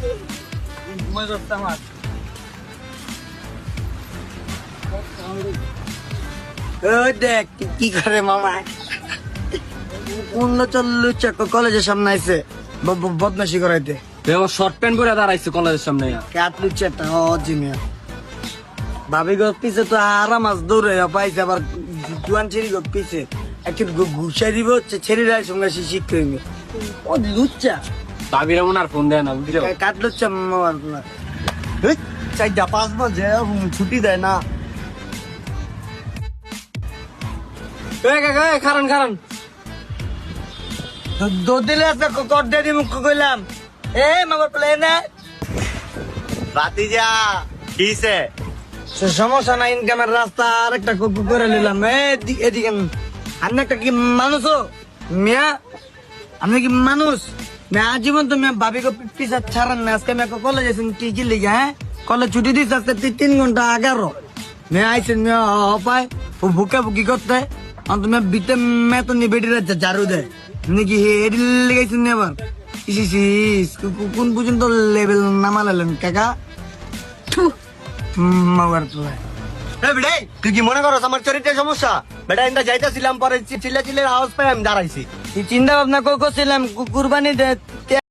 ঘুমাই যাচ্ছে আমার। ওই দেখ কি- কি করে মামা? অন্য চল্লু চাক কলেজের সামনে আইছে ব- ব- বদমাশি করাইতে। তুই আমার শর্ট প্যান্ট পরে দাঁড়াইছে কলেজের সামনে কাটলু চেটা ও জিনিয়া। ভাবি গো পিছে তো আরাম মাছ দৌড়ে পাইছে আবার জুয়ান ছেড়ি গো পিছে। একটু ঘুষাই দিব ছেড়ে রায় সঙ্গে হইবে ও লুচ্চা। ভাবিরা মনে আর ফোন দেয় না বুঝছ? কাটলু চা মামার চারটা পাঁচ বাজে ছুটি দেয় না। খারান খারান। দুধ দিলে আজকে কর দিয়ে দিমু কইলাম। এ মামার প্লে না। ভাতিজা কিসে সে সমস্যা নাই ইনকামের রাস্তা আরেকটা কু- কু- করে নিলাম। এদি- এদিকে আমি একটা কি মানুষ ও? মিয়া আমি কি মানুষ? মেয়া আজীবন তো মেয়া ভাবি গো পিসা ছাড়ান না আজকে মেয়া কলেজ আছেন কি কি লিখে হ্যাঁ? কলেজ ছুটি দিচ্ছে আজকে তি- তিন ঘণ্টা এগারো। মেয়া আইছেন মেয়া অপায় ভুকা ভুকি করতে। অন্ত মেয়া বিতে মেয়া তো রাখছে ঝাড়ু দেয় নাকি হেডি লেগেছেন নি আবার? ইস ইস কোন পর্যন্ত লেভেল নামালেন কাকা? মাওয়ার তোলায় এ বেড়ে তুই কি মনে করস আমার চরিত্রের সমস্যা? বেটা এটা যাইতেছিলাম পরে চিল্লা চিল্লের আওয়াজ পাই আমি দাঁড়াইছি। চিন্তা ভাবনা করছিলাম কুরবানি